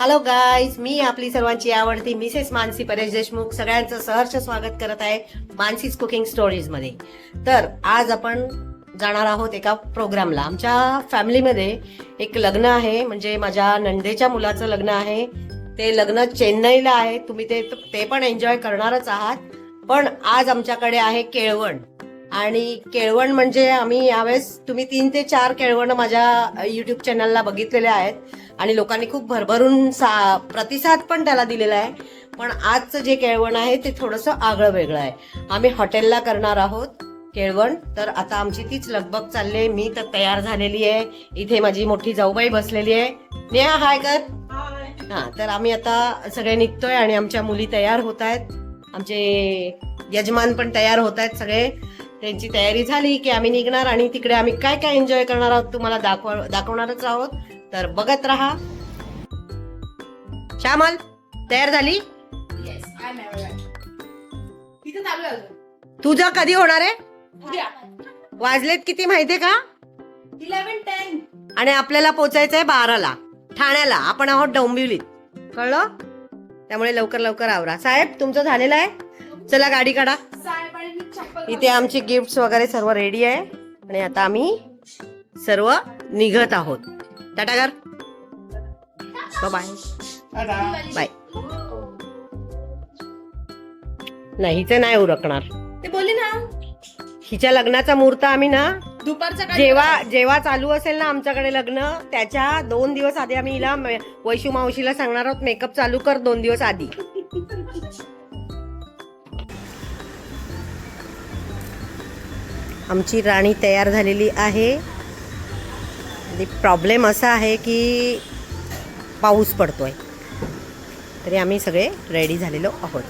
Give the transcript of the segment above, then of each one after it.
Hello guys मी आपली सर्वांची आवडती मिसेस मानसी परेश देशमुख. सगळ्यांचं सहर्ष स्वागत करत आहे मानसीज कुकिंग स्टोरीजमध्ये तर आज आपण जाणार आहोत एका प्रोग्रामला. आमच्या फॅमिलीमध्ये एक लग्न आहे. म्हणजे माझ्या नंदेच्या मुलाचं लग्न आहे. ते लग्न चेन्नईला आहे. तुम्ही ते ते पण एन्जॉय करणारच आहात. पण आज आमच्याकडे आहे केळवण. आणि केळवण म्हणजे आम्ही यावेळेस तुम्ही तीन ते चार केळवण माझ्या युट्यूब चॅनलला बघितलेले आहेत. आणि लोकांनी खूप भरभरून सा प्रतिसाद पण त्याला दिलेला आहे. पण आजचं जे केळवण आहे ते थोडंसं आगळं वेगळं आहे. आम्ही हॉटेलला करणार आहोत केळवण. तर आता आमची तीच लगबग चालली आहे. मी तर तयार झालेली आहे. इथे माझी मोठी जाऊबाई बसलेली आहे. नेहा हाय कर. हा तर आम्ही आता सगळे निघतोय आणि आमच्या मुली तयार होत आहेत. आमचे यजमान पण तयार होत आहेत सगळे. त्यांची तयारी झाली की आम्ही निघणार आणि तिकडे आम्ही काय काय एन्जॉय करणार आहोत तुम्हाला दाखव दाखवणारच आहोत. तर बघत राहा. श्यामल तयार झाली? आहे तुझं कधी होणार आहे? वाजलेत किती माहितीये का? इलेव्हन टेन आणि आपल्याला पोचायचंय बाराला. ठाण्याला. आपण आहोत डोंबिवलीत. कळलं? त्यामुळे लवकर लवकर आवरा. साहेब तुमचं झालेलं आहे? चला गाडी काढा. इथे आमचे गिफ्ट वगैरे सर्व रेडी आहे. आणि आता आम्ही सर्व निघत आहोत. टाटा कर. बाय बाय नाही हिचे नाही उरकणार. ते बोलली ना. हिच्या लग्नाचा मुहूर्त आम्ही ना दुपारचा जेव्हा जेव्हा चालू असेल ना आमच्याकडे लग्न त्याच्या दोन दिवस आधी आम्ही हिला वैशू मावशीला सांगणार आहोत मेकअप चालू कर दोन दिवस आधी. आमची राणी तयार झालेली आहे. आणि प्रॉब्लेम असा आहे की पाऊस पडतो आहे तरी आम्ही सगळे रेडी झालेलो आहोत.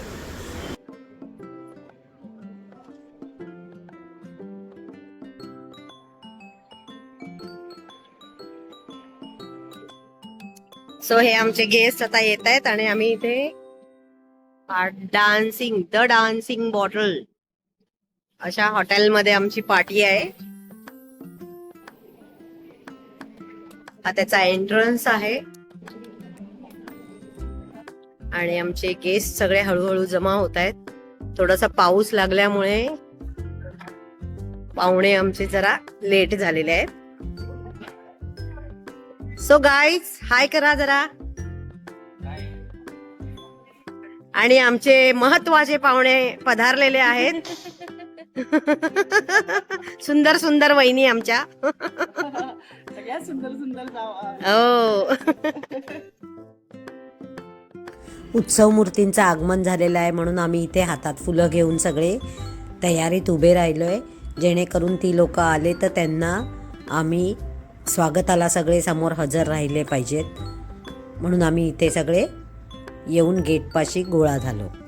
सो हे आमचे गेस्ट आता येत आहेत आणि आम्ही इथे डान्सिंग द डान्सिंग बॉटल अशा हॉटेलमध्ये आमची पार्टी आहे. हा त्याचा एंट्रन्स आहे. आणि आमचे गेस्ट सगळे हळूहळू जमा होत आहेत. थोडासा पाऊस लागल्यामुळे पाहुणे आमचे जरा लेट झालेले आहेत. सो गाईज हाय करा जरा. आणि आमचे महत्त्वाचे पाहुणे पधारलेले आहेत. सुंदर सुंदर वहिनी आमच्या. सगळ्यात सुंदर सुंदर हो. उत्सव मूर्तींचं आगमन झालेलं आहे म्हणून आम्ही इथे हातात फुलं घेऊन सगळे तयारीत उभे राहिलोय. जेणेकरून ती लोक आले तर त्यांना आम्ही स्वागताला सगळे समोर हजर राहिले पाहिजेत. म्हणून आम्ही इथे सगळे येऊन गेटपाशी गोळा झालो.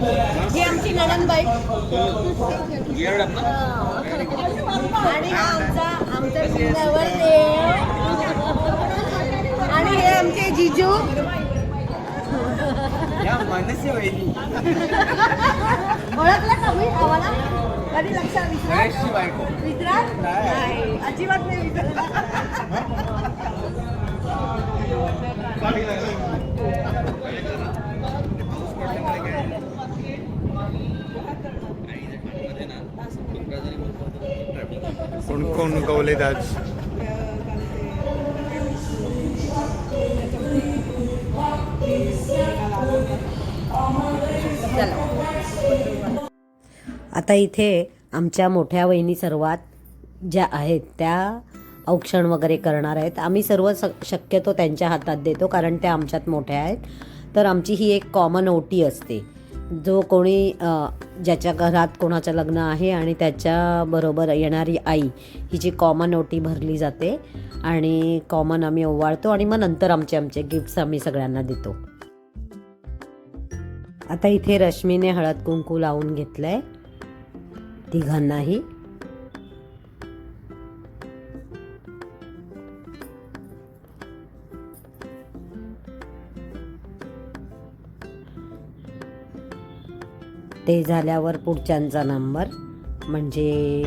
ही आमची नणंदबाई आणि हा आमचा आमचा आणि हे आमचे जिजू. ओळखलं का मी आम्हाला? कधी लक्षात विसरा विसरा नाही. अजिबात नाही विसरला कोण कोण आज आता इथे आमच्या मोठ्या वहिनी सर्वात ज्या आहेत त्या औक्षण वगैरे करणार आहेत. आम्ही सर्व स- शक्यतो त्यांच्या हातात देतो कारण त्या आमच्यात मोठ्या आहेत. तर आमची ही एक कॉमन ओटी असते. जो कोणी ज्याच्या घरात कोणाचं लग्न आहे आणि त्याच्याबरोबर येणारी आई हिची कॉमन ओटी भरली जाते आणि कॉमन आम्ही ओवाळतो आणि मग नंतर आमचे आमचे गिफ्ट्स आम्ही सगळ्यांना देतो. आता इथे रश्मीने हळद कुंकू लावून आहे तिघांनाही. ते झाल्यावर पुढच्यांचा नंबर. म्हणजे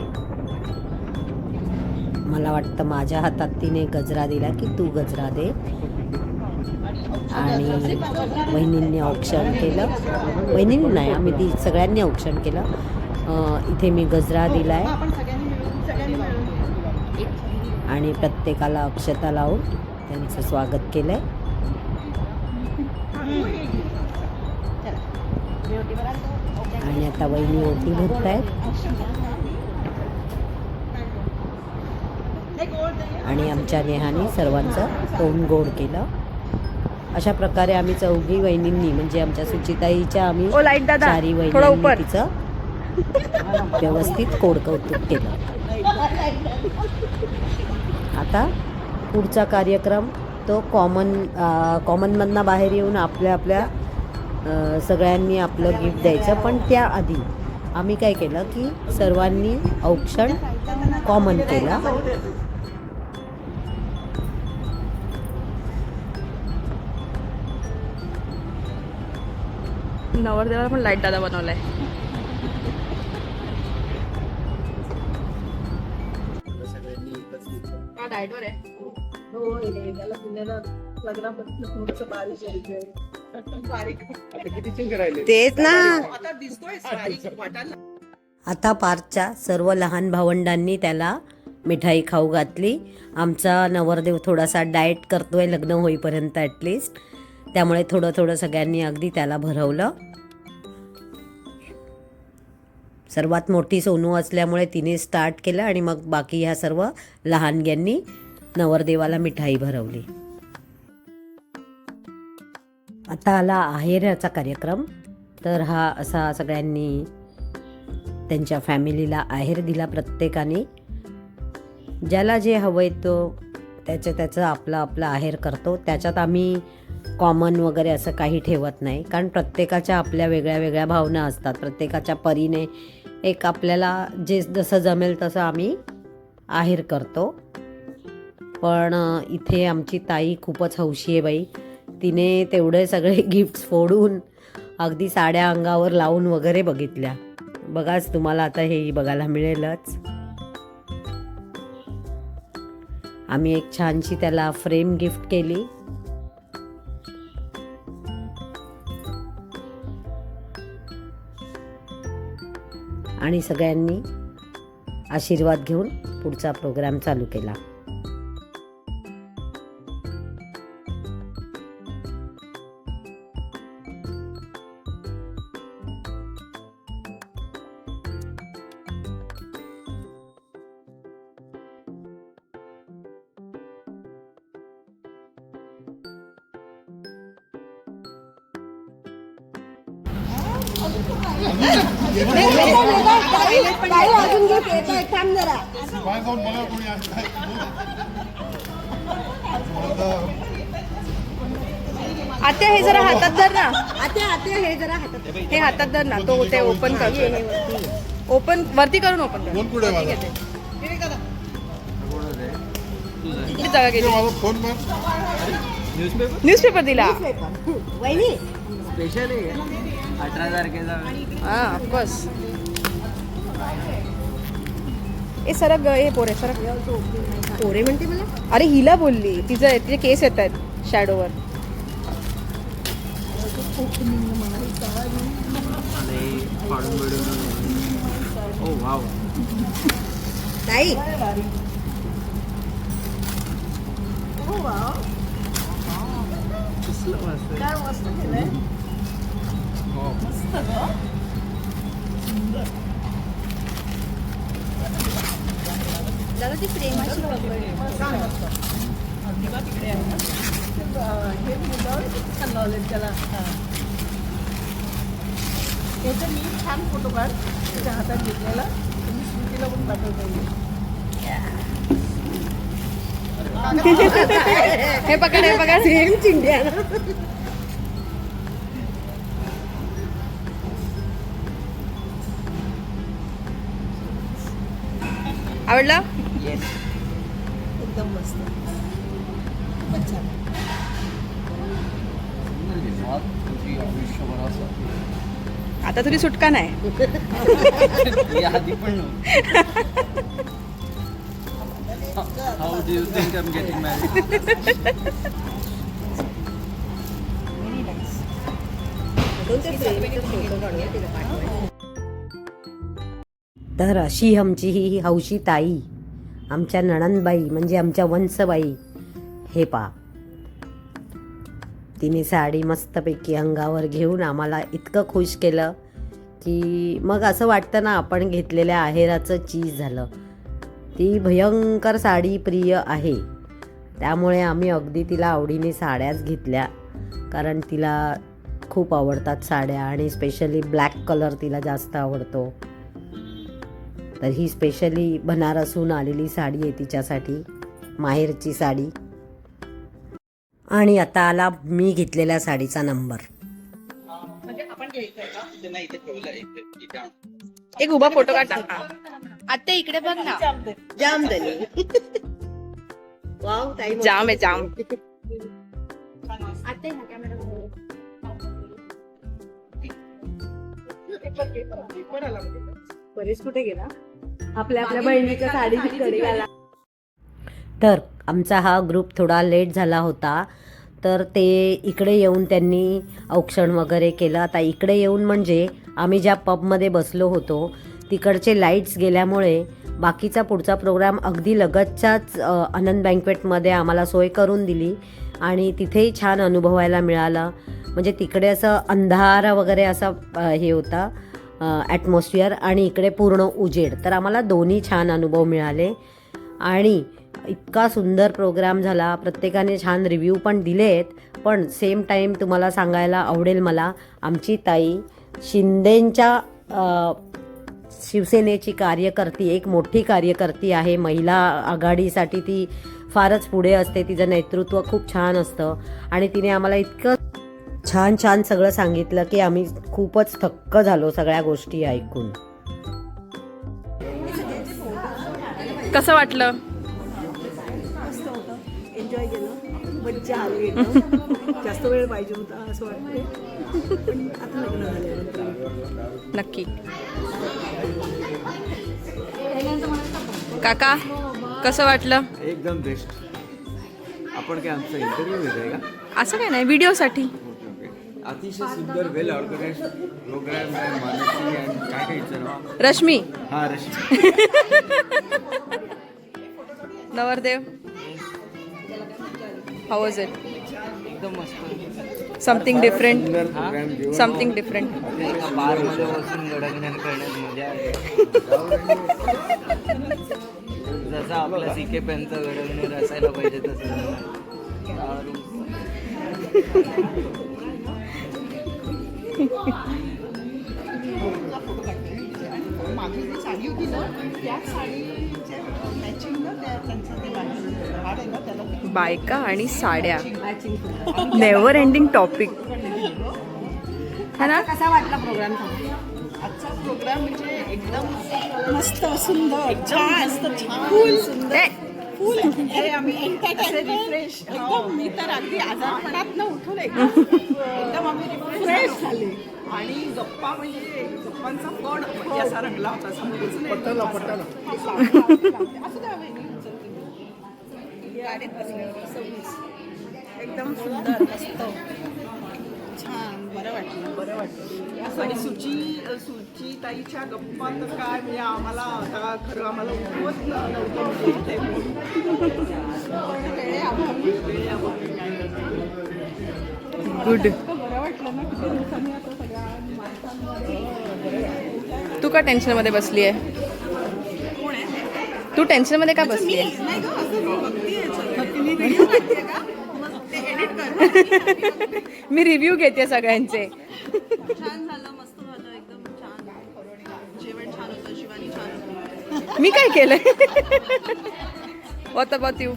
मला वाटतं माझ्या हातात तिने गजरा दिला की तू गजरा दे. आणि बहिणींनी औक्षण केलं. वहिनींनी नाही आम्ही ती सगळ्यांनी औक्षण केलं. इथे मी गजरा दिला आहे आणि प्रत्येकाला अक्षता लावून त्यांचं स्वागत केलं आहे आता वहिनी ओटी भरत आहेत आणि आमच्या नेहाने सर्वांचं तोंड गोड केलं. अशा प्रकारे आम्ही चौघी वहिनींनी म्हणजे आमच्या सुचिताईच्या आम्ही चारी वहिनी तिचं व्यवस्थित कोड कौतुक केलं. आता पुढचा कार्यक्रम तो कॉमन कॉमनमधनं बाहेर येऊन आपल्या आपल्या सगळ्यांनी आपलं गिफ्ट द्यायचं. पण त्याआधी आम्ही काय केलं की सर्वांनी औक्षण कॉमन केलं. नवरदेवाला पण लाइट दादा बनवलाय. हा डाएटवर आहे. तेच ना. आता पार्कच्या सर्व लहान भावंडांनी त्याला मिठाई खाऊ घातली. आमचा नवरदेव थोडासा डाएट करतोय लग्न होईपर्यंत ॲटलिस्ट त्यामुळे थोडं थोडं सगळ्यांनी अगदी त्याला भरवलं. सर्वात मोठी सोनू असल्यामुळे तिने स्टार्ट केलं आणि मग बाकी ह्या सर्व लहानग्यांनी नवरदेवाला मिठाई भरवली. आता आला आहेराचा कार्यक्रम. तर हा असा सगळ्यांनी त्यांच्या फॅमिलीला आहेर दिला प्रत्येकाने. ज्याला जे हवं आहे तो त्याचं त्याचं आपलं आपलं आहेर करतो. त्याच्यात आम्ही कॉमन वगैरे असं काही ठेवत नाही. कारण प्रत्येकाच्या आपल्या वेगळ्या वेगळ्या भावना असतात. प्रत्येकाच्या परीने एक आपल्याला जे जसं जमेल तसं आम्ही आहेर करतो. पण इथे आमची ताई खूपच हौशी आहे बाई. तिने तेवढे सगळे गिफ्ट्स फोडून अगदी साड्या अंगावर लावून वगैरे बघितल्या. बघाच तुम्हाला आता हेही बघायला मिळेलच. आम्ही एक छानशी त्याला फ्रेम गिफ्ट केली. आणि सगळ्यांनी आशीर्वाद घेऊन पुढचा प्रोग्राम चालू केला. आत्या हे जरा हातात धर ना. हे हातात धर. ना तो ते ओपन करतो ओपन वरती करून ओपन कर. जागा गेली माझा फोन मार न्यूजपेपर दिला. स्पेशल आहे. अठरा तारखेचा. हा ऑफकोर्स ए सरक ग हे पोरे सरक. पोरे म्हणते मला? अरे हिला बोलली. तिचं तिचे केस येत आहेत शॅडोवर ओ वाव. ताई. कसलं मस्त प्रतिभा तिकडे आहे ना हे मुलं किती छान लावलेत त्याला याचा मी छान फोटो काढ त्याच्या हातात घेतलेला तुम्ही स्मृतीला पण पाठवता येईल हे पकड. हे पकड सेम चिंध्या आवडलं? एकदम मस्त. खूपच छान. आता तुझी सुटका नाही. आधी पण how do you think I am getting married तर अशी आमची ही हौशी ताई आमच्या नणंदबाई म्हणजे आमच्या वंशबाई हे पा तिने साडी मस्तपैकी अंगावर घेऊन आम्हाला इतकं खुश केलं की मग असं वाटतं ना आपण घेतलेल्या आहेराचं चीज झालं. ती भयंकर साडी प्रिय आहे. त्यामुळे आम्ही अगदी तिला आवडीने साड्याच घेतल्या कारण तिला खूप आवडतात साड्या आणि स्पेशली ब्लॅक कलर तिला जास्त आवडतो. तर ही स्पेशली बनारसून आलेली साडी आहे तिच्यासाठी माहेरची साडी. आणि आता आला मी घेतलेल्या साडीचा नंबर एक उभा फोटो काढ आता इकडे बघ ना. जाम झाली वाव ताई जाम आहे जाम. परेश कुठे गेला? आपल्या आपल्या बहिणीच्या साडीकडे गेला तर आमचा हा ग्रुप थोडा लेट झाला होता. तर ते इकडे येऊन त्यांनी औक्षण वगैरे केलं. आता इकडे येऊन म्हणजे आम्ही ज्या पबमध्ये बसलो होतो तिकडचे लाईट्स गेल्यामुळे बाकीचा पुढचा प्रोग्राम अगदी लगतच्याच आनंद बँकवेटमध्ये आम्हाला सोय करून दिली आणि तिथेही छान अनुभवायला मिळालं. म्हणजे तिकडे असं अंधार वगैरे असा हे होता. ॲटमॉस्फिअर आणि इकडे पूर्ण उजेड. तर आम्हाला दोन्ही छान अनुभव मिळाले. आणि इतका सुंदर प्रोग्राम झाला. प्रत्येकाने छान रिव्ह्यू पण दिलेत. पण सेम टाईम तुम्हाला सांगायला आवडेल मला आमची ताई शिंदेंच्या शिवसेनेची कार्यकर्ती एक मोठी कार्यकर्ती आहे. महिला आघाडीसाठी ती फारच पुढे असते. तिचं नेतृत्व खूप छान असतं. आणि तिने आम्हाला इतकं छान छान सगळं सांगितलं की आम्ही खूपच थक्क झालो सगळ्या गोष्टी ऐकून. कसं वाटलं? मस्त होतं. एन्जॉय केलं. मज्जा आली एकदम. जास्त वेळ पाहिजे होता असं वाटते नक्की. काका कसं वाटलं? एकदम बेस्ट आपण काय आमचा इंटरव्ह्यू घेत आहे का? असं काय नाही व्हिडिओसाठी अतिशय सुंदर वेल ऑर्गनाइज प्रोग्राम आहे मानसी आणि काय काय रश्मी. हा रशी नवरदेव. हाऊ वॉज इट एकदम मस्त. समथिंग डिफरंट सुंदर प्रोग्राम घेऊन समथिंग डिफरंट एका बारमध्ये बसून गडगडण करण्यात मजा आहे. जसं आपल्या सी के पेनचं गडगडण असायला पाहिजे तसं. दारू. मागे जी साडी होती ना त्या साडीचे मॅचिंग ना त्या त्यांचं ते झाड आहे ना त्याला बायका आणि साड्या. नेव्हर एंडिंग टॉपिक है ना? कसा वाटला प्रोग्राम आजचा प्रोग्राम म्हणजे एकदम मस्त सुंदर छान सुंदर. फुल. हे रिफ्रेश एकदम मी तर अगदी आजारपणात न उठून एकदम एकदम आम्ही रिफ्रेश झाले. आणि गप्पा म्हणजे गप्पांचा पण म्हणजे असा रंगला होता. असं. गाडीत सव्वीस एकदम सुंदर मस्त. छान बरं वाटलं बरं वाटलं. आणि सुची सुची ताईच्या गप्पा तर काय म्हणजे आम्हाला आता खरं आम्हाला उठवत नव्हतं गुड बरं वाटलं ना किती दिवसांनी आता सगळ्या माणसांमध्ये तू का टेन्शनमध्ये बसली आहे तू टेन्शनमध्ये का बसली आहे मी रिव्ह्यू घेते सगळ्यांचे. छान झालं मस्त झालं एकदम छान. जेवण छान होतं शिवानी छान होती. मी काय केलंय वॉट अबाउट यू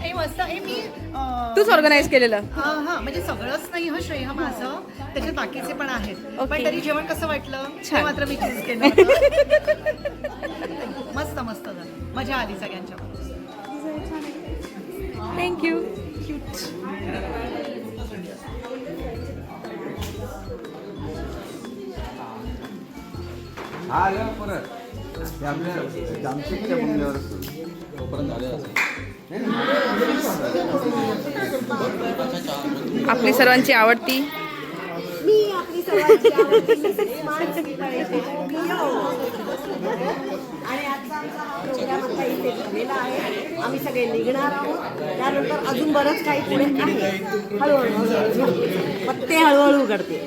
हे मस्त हे मी अं, तूच ऑर्गनाईज केलेलं. हा हा म्हणजे सगळंच नाही हा श्रेय हा माझं. त्याच्यात बाकीचे पण आहेत. ओके. पण तरी जेवण कसं वाटलं छान. ते मात्र मी चूज केलं. होतं. मस्त मस्त झालं. मजा आली सगळ्यांच्या थँक्यू हा आलं परत. ते आपल्या जामशेदच्या बंगल्यावर असतो. आपली सर्वांची आवडती? मी आपली सर्वांची आवडती प्रोग्राम इथे झालेला आहे. आम्ही सगळे निघणार आहोत. त्यानंतर अजून बरंच काही पुढे आहे. हळूहळू पत्ते हळूहळू उघडते.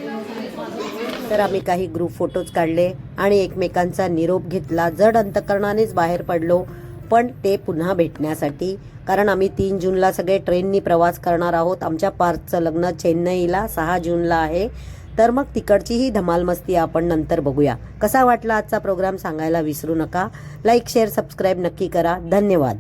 तर आम्ही काही ग्रुप फोटोज काढले आणि एकमेकांचा निरोप घेतला. जड अंतकरणानेच बाहेर पडलो पण ते पुन्हा भेटण्यासाठी. कारण आम्ही तीन जूनला सगळे ट्रेननी प्रवास करणार आहोत. आमच्या पार्थचं लग्न चेन्नईला सहा जूनला आहे. तर मग तिकडचीही धमालमस्ती आपण नंतर बघूया. कसा वाटला आजचा प्रोग्राम सांगायला विसरू नका. लाईक शेअर सबस्क्राईब नक्की करा. धन्यवाद.